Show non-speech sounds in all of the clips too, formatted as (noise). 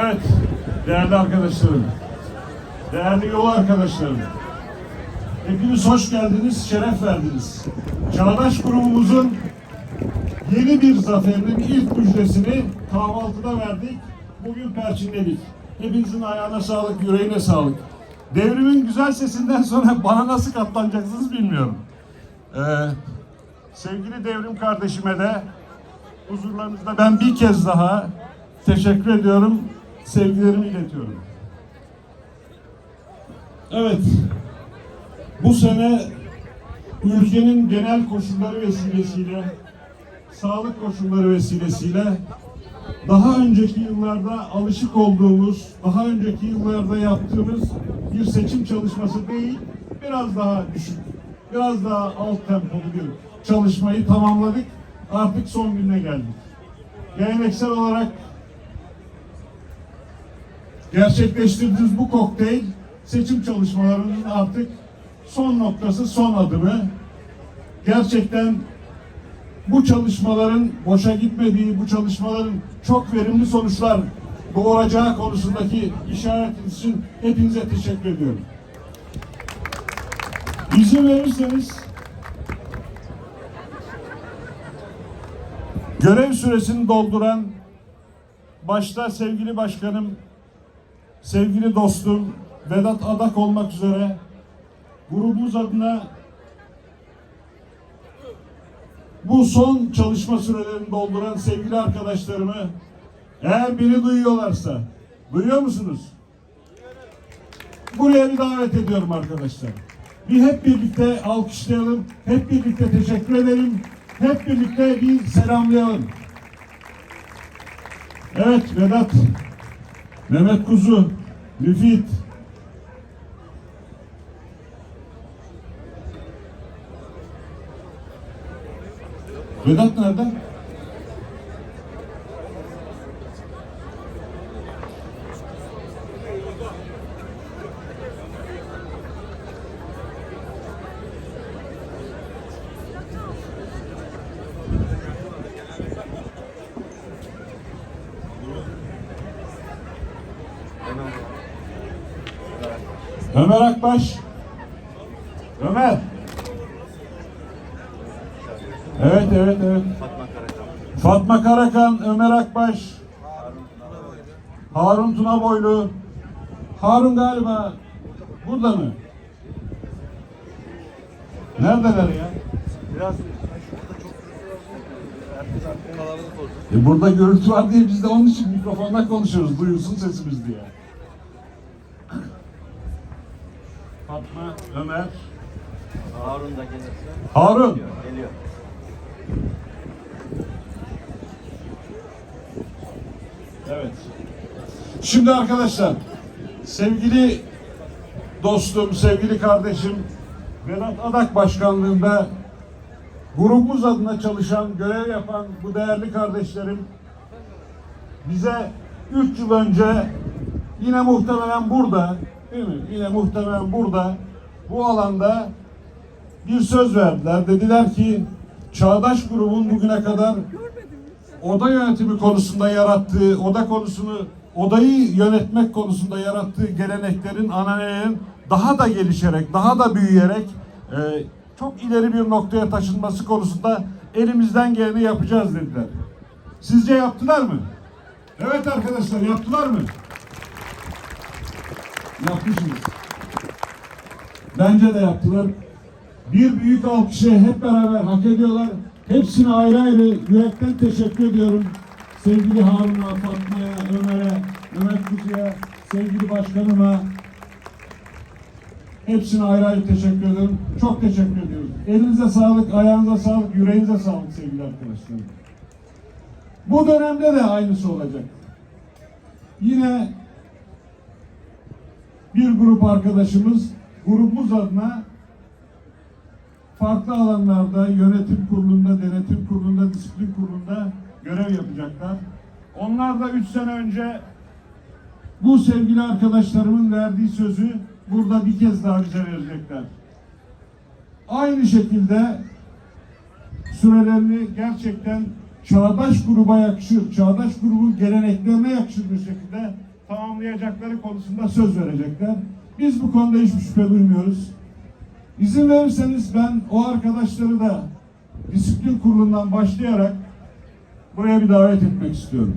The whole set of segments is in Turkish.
Evet, değerli arkadaşlarım, değerli yol arkadaşlarım, hepiniz hoş geldiniz, şeref verdiniz. Çağdaş grubumuzun yeni bir zaferinin ilk müjdesini kahvaltıda verdik. Bugün perçinledik. Hepinizin ayağına sağlık, yüreğine sağlık. Devrimin güzel sesinden sonra (laughs) bana nasıl katlanacaksınız bilmiyorum. Ee, sevgili devrim kardeşime de huzurlarınızda ben bir kez daha teşekkür ediyorum. Sevgilerimi iletiyorum. Evet. Bu sene ülkenin genel koşulları vesilesiyle sağlık koşulları vesilesiyle daha önceki yıllarda alışık olduğumuz, daha önceki yıllarda yaptığımız bir seçim çalışması değil, biraz daha düşük, biraz daha alt tempolu bir çalışmayı tamamladık. Artık son gününe geldik. Geleneksel olarak gerçekleştirdiğimiz bu kokteyl seçim çalışmalarının artık son noktası, son adımı. Gerçekten bu çalışmaların boşa gitmediği, bu çalışmaların çok verimli sonuçlar doğuracağı konusundaki işaretiniz için hepinize teşekkür ediyorum. İzin verirseniz görev süresini dolduran başta sevgili başkanım, sevgili dostum Vedat Adak olmak üzere grubumuz adına bu son çalışma sürelerini dolduran sevgili arkadaşlarımı eğer beni duyuyorlarsa duyuyor musunuz? Buraya bir davet ediyorum arkadaşlar. Bir hep birlikte alkışlayalım, hep birlikte teşekkür edelim, hep birlikte bir selamlayalım. Evet Vedat, Mehmet Kuzu, Müfit, Vedat nerede? Ömer Akbaş. Ömer. Evet, evet, evet. Fatma Karakan, Ömer Akbaş, Harun Tunaboylu. Harun galiba burada mı? Neredeler ya? Biraz. E burada gürültü var diye biz de onun için mikrofondan konuşuyoruz. Duyulsun sesimiz diye. Fatma, Ömer, Harun da gelirse Harun. geliyor. geliyor. Evet. Şimdi arkadaşlar sevgili dostum, sevgili kardeşim Vedat Adak başkanlığında grubumuz adına çalışan, görev yapan bu değerli kardeşlerim bize 3 yıl önce yine muhtemelen burada değil mi? Yine muhtemelen burada bu alanda bir söz verdiler. Dediler ki Çağdaş grubun bugüne kadar oda yönetimi konusunda yarattığı, oda konusunu, odayı yönetmek konusunda yarattığı geleneklerin, ananelerin daha da gelişerek, daha da büyüyerek e, çok ileri bir noktaya taşınması konusunda elimizden geleni yapacağız dediler. Sizce yaptılar mı? Evet arkadaşlar yaptılar mı? Yapmışsınız. Bence de yaptılar. Bir büyük alkışı hep beraber hak ediyorlar. Hepsine ayrı ayrı yürekten teşekkür ediyorum. Sevgili Harun'a, Fatma'ya, Ömer'e, Mehmet Kuzu'ya, sevgili başkanıma. Hepsine ayrı ayrı teşekkür ediyorum. Çok teşekkür ediyorum. Elinize sağlık, ayağınıza sağlık, yüreğinize sağlık sevgili arkadaşlarım. Bu dönemde de aynısı olacak. Yine bir grup arkadaşımız grubumuz adına farklı alanlarda yönetim kurulunda, denetim kurulunda, disiplin kurulunda görev yapacaklar. Onlar da üç sene önce bu sevgili arkadaşlarımın verdiği sözü burada bir kez daha bize verecekler. Aynı şekilde sürelerini gerçekten çağdaş gruba yakışır, çağdaş grubun geleneklerine yakışır bir şekilde tamamlayacakları konusunda söz verecekler. Biz bu konuda hiçbir şüphe duymuyoruz. İzin verirseniz ben o arkadaşları da disiplin kurulundan başlayarak buraya bir davet etmek istiyorum.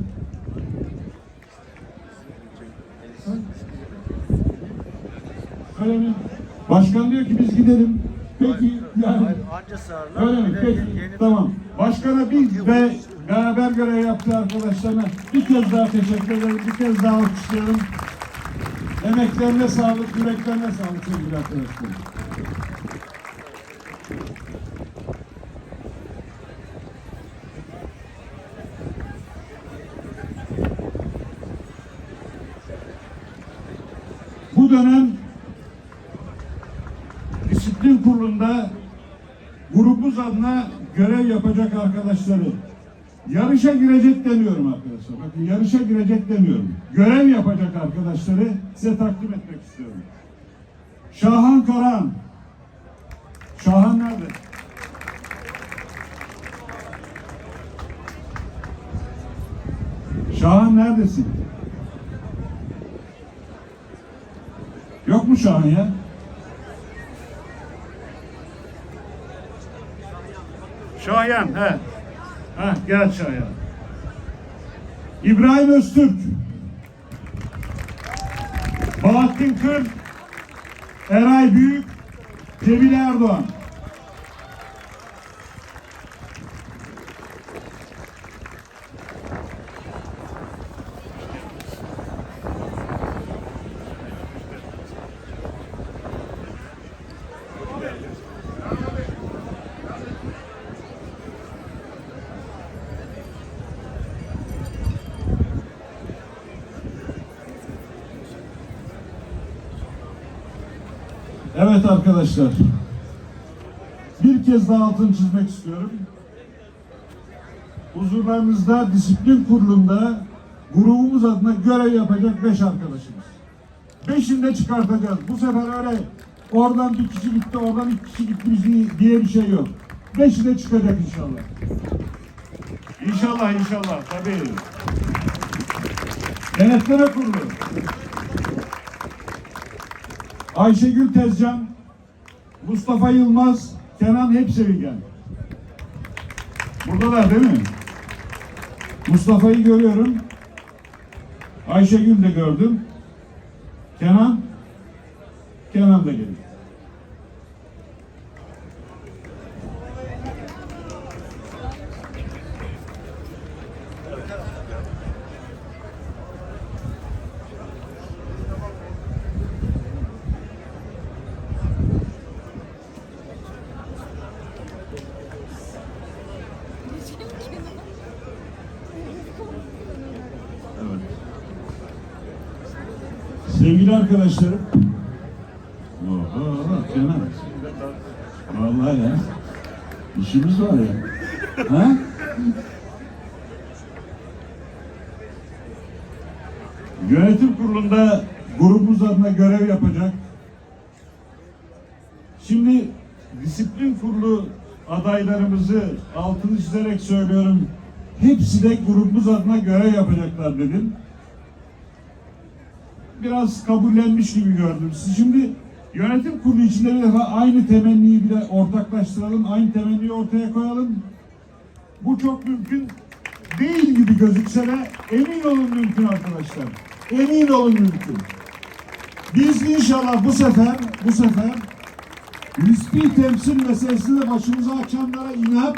Öyle mi? Başkan diyor ki biz gidelim. Peki yani anca öyle mi? Peki tamam. Başkana bir ve beraber görev yaptığı arkadaşlarına bir kez daha teşekkür ederim. Bir kez daha alkışlayalım. Emeklerine sağlık, yüreklerine sağlık sevgili arkadaşlar. Bu dönem disiplin kurulunda grubumuz adına görev yapacak arkadaşları yarışa girecek demiyorum arkadaşlar. Bakın yarışa girecek demiyorum. Görev yapacak arkadaşları size takdim etmek istiyorum. Şahan Karan. Şahan nerede? Şahan neredesin? Yok mu Şahan ya? Şahan, he. Ha, gel Şahan. İbrahim Öztürk. Bahattin Kır. Eray Büyük. Cemile Erdoğan. Evet arkadaşlar. Bir kez daha altını çizmek istiyorum. Huzurlarınızda disiplin kurulunda grubumuz adına görev yapacak beş arkadaşımız. Beşini de çıkartacağız. Bu sefer öyle oradan bir kişi gitti, oradan iki kişi gitti diye bir şey yok. Beşi de çıkacak inşallah. İnşallah inşallah tabii. Denetleme kurulu. Ayşegül Tezcan, Mustafa Yılmaz, Kenan Hepsevingen. Buradalar değil mi? Mustafa'yı görüyorum. Ayşegül de gördüm. Kenan, Kenan da geliyor. Evet. Sevgili arkadaşlarım. Oho, Kenan. Vallahi ya. İşimiz var ya. Ha? Yönetim kurulunda grubumuz adına görev yapacak. Şimdi disiplin kurulu adaylarımızı altını çizerek söylüyorum. Hepsi de grubumuz adına görev yapacaklar dedim. Biraz kabullenmiş gibi gördüm. Siz şimdi yönetim kurulu içinde bir defa aynı temenniyi bir ortaklaştıralım. Aynı temenniyi ortaya koyalım. Bu çok mümkün değil gibi gözükse de emin olun mümkün arkadaşlar. Emin olun mümkün. Biz inşallah bu sefer bu sefer nispi temsil meselesini başımıza açanlara inat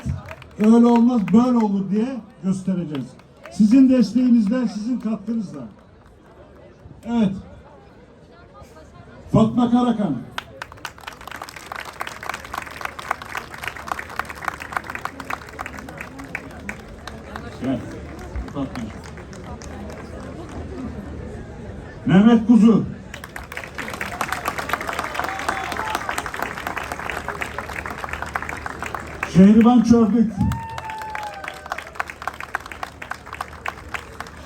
öyle olmaz böyle olur diye göstereceğiz. Sizin desteğinizle, sizin katkınızla. Evet. Fatma Karakan. Gel. Fatma. Mehmet Kuzu. Şehriban Çördük.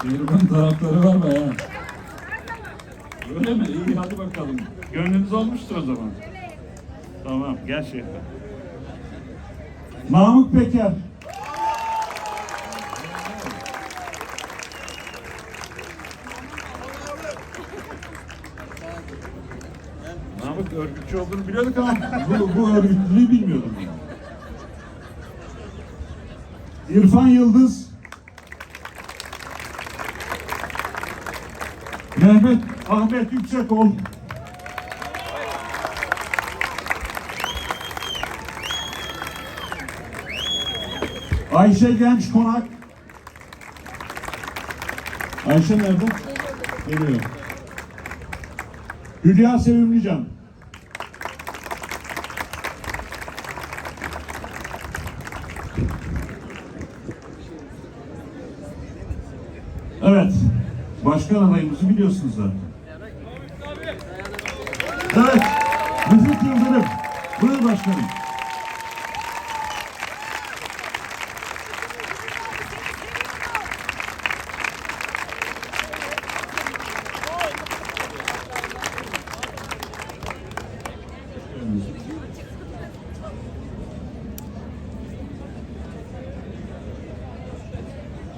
Şehriban taraftarı var mı ya? Öyle mi? İyi hadi bakalım. Gönlünüz olmuştur o zaman. Tamam gel şefim. Mahmut Peker. Mahmut örgütçü olduğunu biliyorduk ama bu, bu örgütlülüğü bilmiyordum. İrfan Yıldız. Mehmet Ahmet Yüksekol. Ayşe Genç Konak. Ayşe nerede? Geliyor. Hülya Sevimlican. Evet. Başkan adayımızı biliyorsunuz zaten. Evet. Müfit Yıldırım. Buyur başkanım.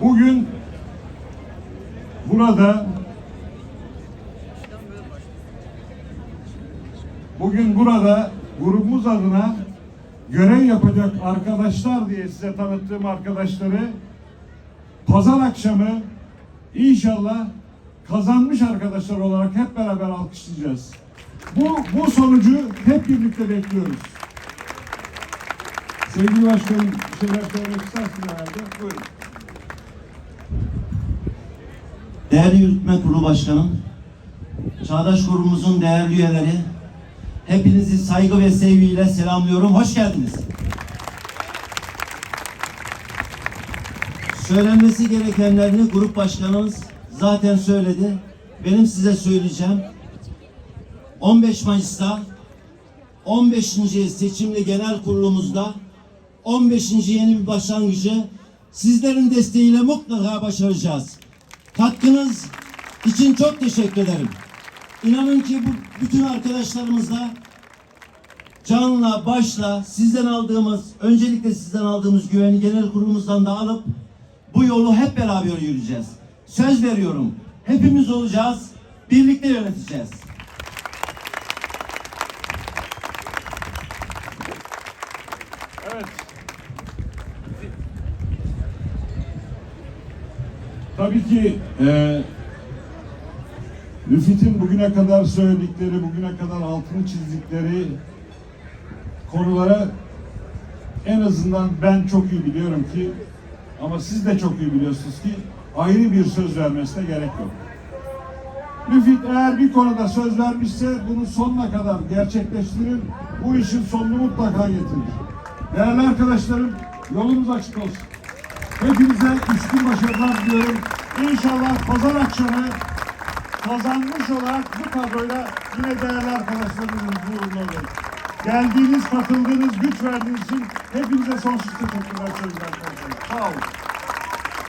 Bugün burada bugün burada grubumuz adına görev yapacak arkadaşlar diye size tanıttığım arkadaşları pazar akşamı inşallah kazanmış arkadaşlar olarak hep beraber alkışlayacağız. Bu, bu sonucu hep birlikte bekliyoruz. Sevgili başkanım bir şeyler söylemek istersin herhalde. Buyurun. Değerli Yürütme Kurulu Başkanım, Çağdaş Grubumuzun değerli üyeleri, hepinizi saygı ve sevgiyle selamlıyorum. Hoş geldiniz. Söylenmesi gerekenlerini Grup Başkanımız zaten söyledi. Benim size söyleyeceğim. 15 Mayıs'ta 15. seçimli genel kurulumuzda 15. yeni bir başlangıcı sizlerin desteğiyle mutlaka başaracağız. Katkınız için çok teşekkür ederim. İnanın ki bu bütün arkadaşlarımızla canla başla sizden aldığımız öncelikle sizden aldığımız güveni genel kurulumuzdan da alıp bu yolu hep beraber yürüyeceğiz. Söz veriyorum. Hepimiz olacağız. Birlikte yöneteceğiz. Evet. Tabii ki e, Müfit'in bugüne kadar söyledikleri, bugüne kadar altını çizdikleri konulara en azından ben çok iyi biliyorum ki ama siz de çok iyi biliyorsunuz ki ayrı bir söz vermesine gerek yok. Müfit eğer bir konuda söz vermişse bunu sonuna kadar gerçekleştirir. Bu işin sonunu mutlaka getirir. Değerli arkadaşlarım yolunuz açık olsun. Hepinize üstün başarılar diliyorum. İnşallah pazar akşamı kazanmış olarak bu kadroyla yine değerli arkadaşlarımızın huzurunda oluruz. Geldiğiniz, katıldığınız, güç verdiğiniz için hepinize sonsuz teşekkürler sevgili arkadaşlar. Sağ olun.